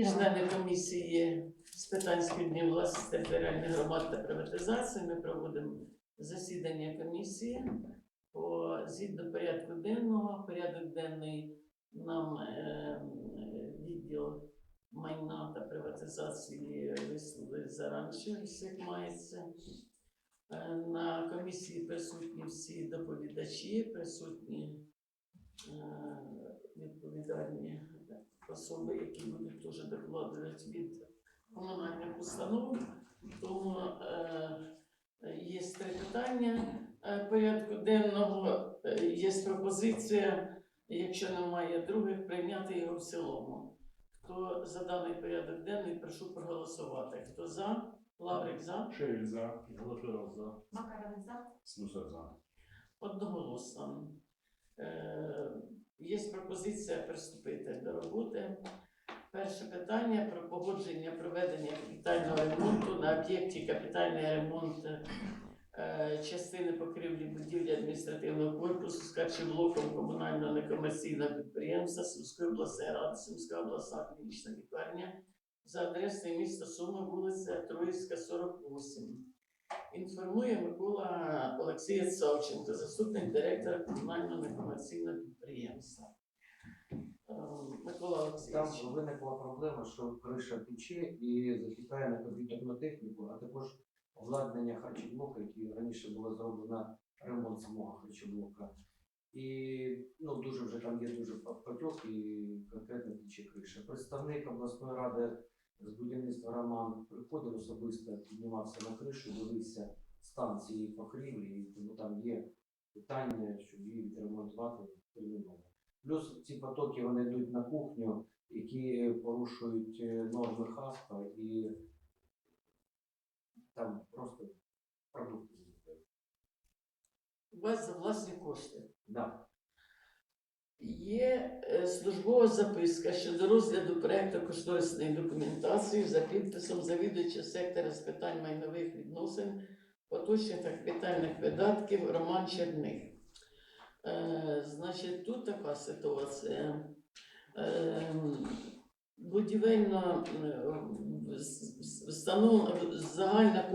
І члени комісії з питань спільної власності територіальних громад та приватизації ми проводимо засідання комісії по згідно порядку денного. Порядок денний нам е, відділ майна та приватизації висловили заранше, як мається. Е, На комісії присутні всі доповідачі, присутні е, відповідальні особи, які будуть теж докладувати від комунальних установ. Тому е, є три питання е, порядку денного. Е, Є пропозиція, якщо немає других, прийняти його в цілому. Хто за даний порядок денний, прошу проголосувати. Хто за? Лаврик за? Шевель за. Голоширов за. Макарович за. Слюсар за. Одноголосно. Є пропозиція приступити до роботи. Перше питання про погодження проведення капітального ремонту на об'єкті капітальний ремонт е, частини покрівлі будівлі адміністративного корпусу з харчоблоком комунального некомерційного підприємства Сумської обласної ради, Сумська обласна клінічна лікарня за адресою міста Суми, вулиця Троїцька, 48. Інформує Микола Олексійович Савченко, заступник директора комунального некомерційного підприємства. Е, Микола Там виникла проблема, що криша тече і захитає на комп'ютерну техніку, а також обладнання харчоблока, який раніше було зроблено ремонт самого харчоблока. І ну, дуже вже там є дуже потьок і конкретно тече криша. Представник обласної ради з будівництва Роман приходив особисто, піднімався на кришу, дивився стан цієї покрівлі, і тому там є питання, щоб її відремонтувати терміново. Плюс ці потоки вони йдуть на кухню, які порушують е, норми ХАСПа і там просто продукти. У вас за власні кошти. Да. Є е, службова записка щодо розгляду проекту кошторисної документації за підписом завідувача сектора з питань майнових відносин, поточних та капітальних видатків Роман Черних. Е, значить, тут така ситуація. Е, будівельна е, загальна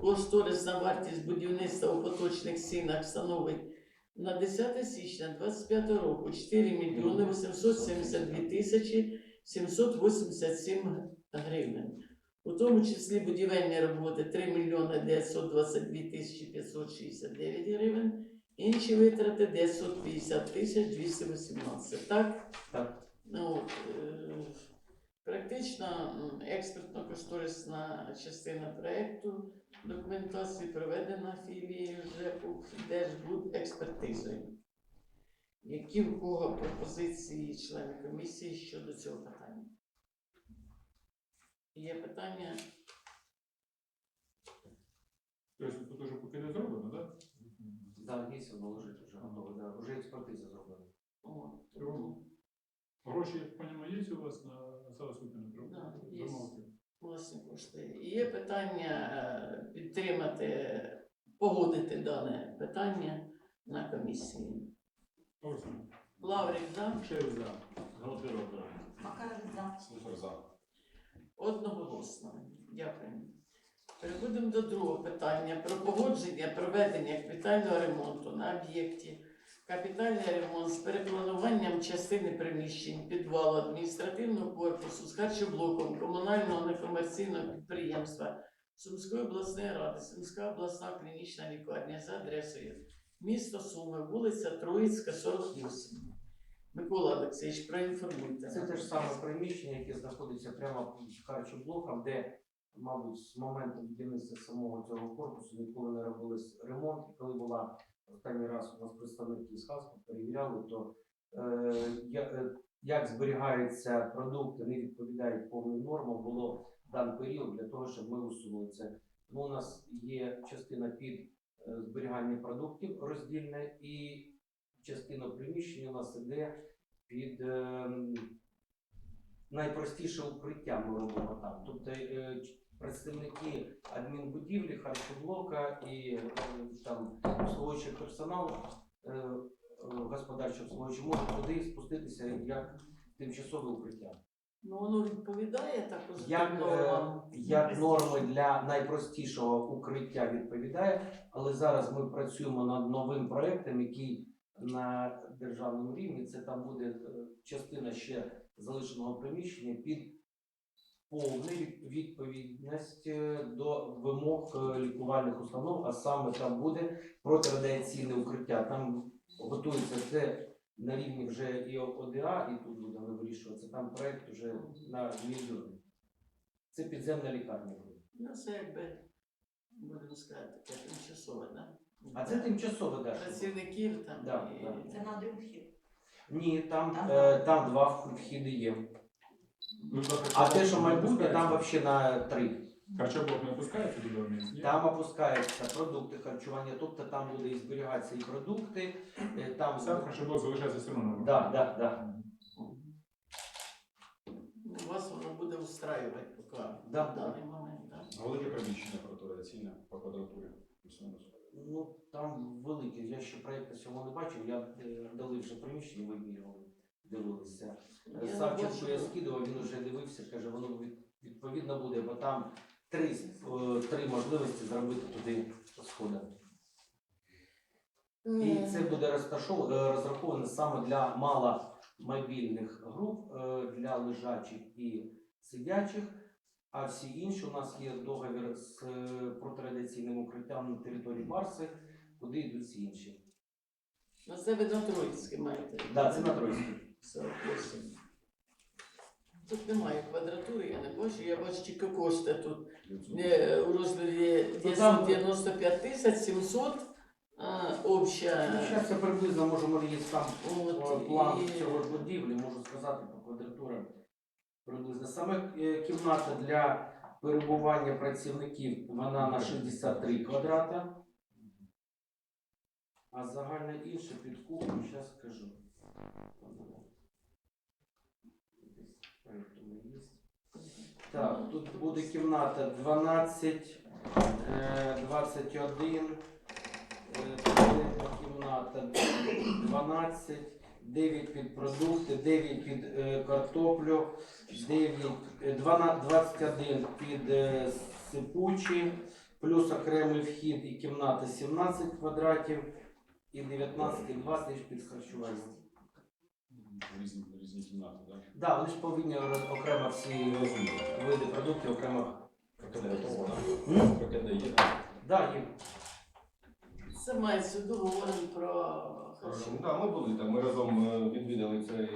кошторисна вартість будівництва у поточних цінах становить на 10 січня 25 року 4 мільйони 872 тисячі 787 гривень. У тому числі будівельні роботи 3 мільйони 922 тисячі 569 гривень, інші витрати 950 тисяч 218. Так? Так. Ну, е, практично експертно-кошторисна частина проєкту документації проведена філією ЖЕПу Держбудекспертизою. Які в кого пропозиції члени комісії щодо цього питання? Є питання? Тобто тут уже поки не зроблено, так? Да, воно лежить вже готове, да. вже експертиза зроблена. О, Гроші, я розумію, є у вас на Савосвітину Да, є. замовки? власні кошти. Є питання е, підтримати, погодити дане питання на комісії. Голосуємо. Лаврик, за? Шевель за. Голоширов за. Макарович за. Слюсар за. Одноголосно. Дякую. Переходимо до другого питання про погодження проведення капітального ремонту на об'єкті. Капітальний ремонт з переплануванням частини приміщень підвалу адміністративного корпусу з харчоблоком комунального некомерційного підприємства Сумської обласної ради, Сумська обласна клінічна лікарня за адресою місто Суми, вулиця Троїцька, 48. Микола Олексійович, проінформуйте. Це те ж саме приміщення, яке знаходиться прямо під харчоблоком, де, мабуть, з моменту будівництва самого цього корпусу ніколи не робили ремонт. Коли була останній раз у нас представники з ХАСПу перевіряли, то е, е, як зберігаються продукти, не відповідають повним нормам, було дан період для того, щоб ми усунули це. Тому у нас є частина під е, зберігання продуктів роздільне і частина приміщення у нас іде під ем, найпростіше укриття ми робимо там. Тобто е, представники адмінбудівлі, харчоблока і е, там обслуговуючий персонал е, е, господарчого обслуговуючий можуть туди спуститися як тимчасове укриття. Ну, воно відповідає також Як, як норми для найпростішого укриття відповідає, але зараз ми працюємо над новим проектом, який на державному рівні це там буде частина ще залишеного приміщення під повну від- відповідність е, до вимог е, лікувальних установ, а саме там буде протирадіаційне укриття. Там готується це на рівні вже і ОДА, і тут будемо вирішуватися. Там проект вже на мільйони. Це підземна лікарня. буде. Ну, це якби, будемо сказати, таке тимчасове, да? А це тимчасово да. Працівників там Да, і... да. Це на другий вхід. Ні, там, Там е, там два вх- вхіди є. Ну, за А те, що майбутнє, там взагалі на три. Харчоблок не опускається туди вниз? Там опускаються продукти харчування, тобто там буде і зберігатися і продукти, е, там Сам харчоблок залишається все одно. Да, да, да. Ну, Вас воно буде устраювати поки Да, в даний момент, да? Велике приміщення протираційне по квадратурі. плюс-мінус. Ну там велике. Я ще проєкту цього не бачив. Я е, дали вже приміщення, вимірювали, дивилися. Не Савченко бачу. я скидував, він вже дивився, каже, воно відповідно буде, бо там три, е, три можливості зробити туди сходи. І це буде е, розраховано саме для маломобільних груп, е, для лежачих і сидячих. А всі інші у нас є договір з е, протирадіаційним укриттям на території Барси, куди йдуть всі інші. Ну, це ви на Троїцьке маєте. Да, це на Троїцькій. 48. Тут немає квадратури, я не бачу. Я бачу тільки кошти тут. Е, У розмірі Ну, там- 95 тисяч 700 а, обща. Ну, зараз я приблизно можемо є там От, е, план і- цього ж будівлі, можу сказати по квадратурам приблизно. Саме е, кімната для перебування працівників вона на 63 квадрата. А загальне інше під кухню, зараз скажу. Так, тут буде кімната 12, е, 21, е, кімната 12, 9 під продукти, 9 під е, картоплю, 9, е, 12, 21 під е, сипучі, плюс окремий вхід і кімната 17 квадратів, і 19 і 20 під харчування. Різні, різні кімнати, так? Да, вони ж повинні роз- окремо всі види продуктів окремо. Готово, так? Є. Да, є. Це мається говоримо про Ну, харчування. Так, ми були там, ми разом е, відвідали це,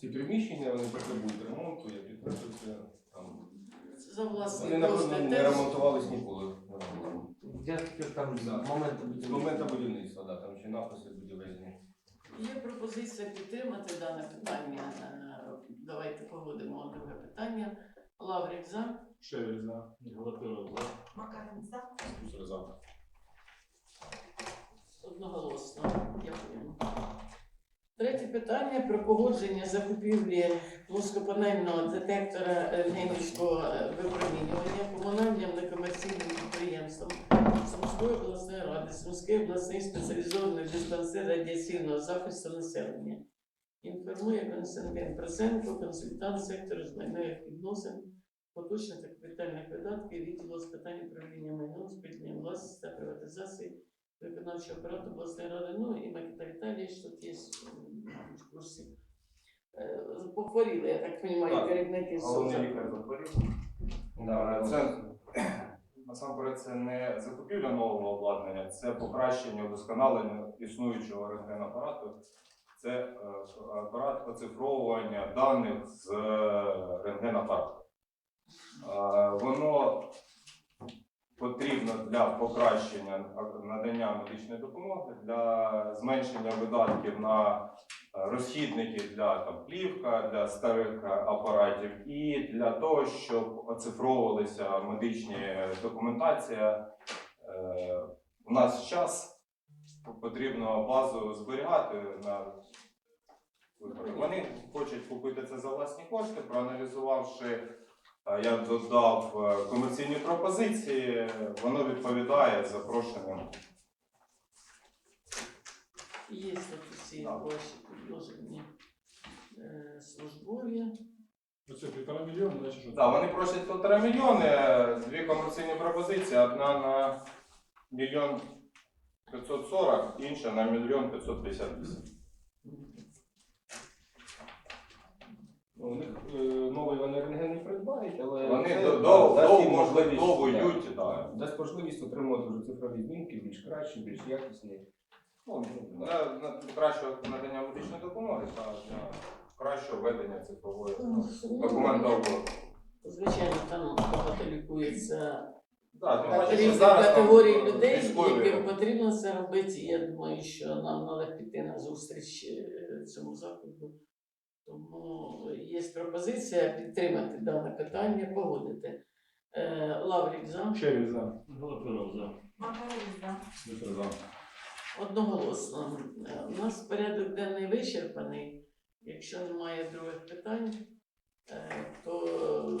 ці приміщення, вони потребують ремонту, я підтверджуюся. Там, Це за власні вони, кошти не теж. ремонтувались ніколи. Я тепер там з Да. моменту З будівництва. моменту будівництва, да, там ще написи будівельні. Є пропозиція підтримати дане питання. Е, Давайте погодимо друге питання. Лаврик за. Ще за. Галатева за. Макарин за. Плюс за. Одноголосно. Дякую. Третє питання про погодження закупівлі плоскопанельного детектора рентгенівського е, випромінювання комунальним некомерційним підприємством Сумської обласної ради, Сумський обласний спеціалізований диспансер радіаційного захисту населення. Інформує Константин Просенко, консультант сектору з майнових відносин, поточних та капітальних видатків відділу з питань управління майном, спільної власності та приватизації виконавчого апарату обласної ради, ну і Микита Віталійович тут є в курсі. Е, Похворіли, я так розумію, Так, керівники лікар захворів. Це насамперед це не закупівля нового обладнання, це покращення удосконалення існуючого рентгенапарату. Це е, апарат оцифровування даних з е, рентгенапарату. Е, Воно потрібно для покращення надання медичної допомоги, для зменшення видатків на розхідники для там, плівка, для старих е, апаратів і для того, щоб оцифровувалися медичні документація. Е, У нас час потрібно базу зберігати на вибори. Вони хочуть купити це за власні кошти, проаналізувавши. е, Я додав е, комерційні пропозиції, воно відповідає запрошеним. Є Да. ваші е, службові. Оце півтора мільйона, значить що? Так, вони просять півтора мільйони, дві комерційні пропозиції, одна на мільйон 540, інша на мільйон 558. Ну, У них е, новий вони рентген не придбають, але Вони це, до- до- дасть довго, можливість, довго да, йдуть, дасть можливість отримувати вже цифрові знімки більш кращі, більш якісні. Ну, для, для кращого надання медичної допомоги та для кращого ведення цифрової Ну, документообороту. Звичайно, там багато лікується Так, тим паче, що різних зараз там, категорій е, людей, військові- яким потрібно це робити. І Я думаю, що нам треба піти на зустріч е, цьому заходу. Тому є пропозиція підтримати дане питання, погодити. Е, Лаврік за Черві за. Голоперов за. Макаров за. Слюсар за. Одноголосно. Е, у нас порядок денний вичерпаний. Якщо немає других питань, е, то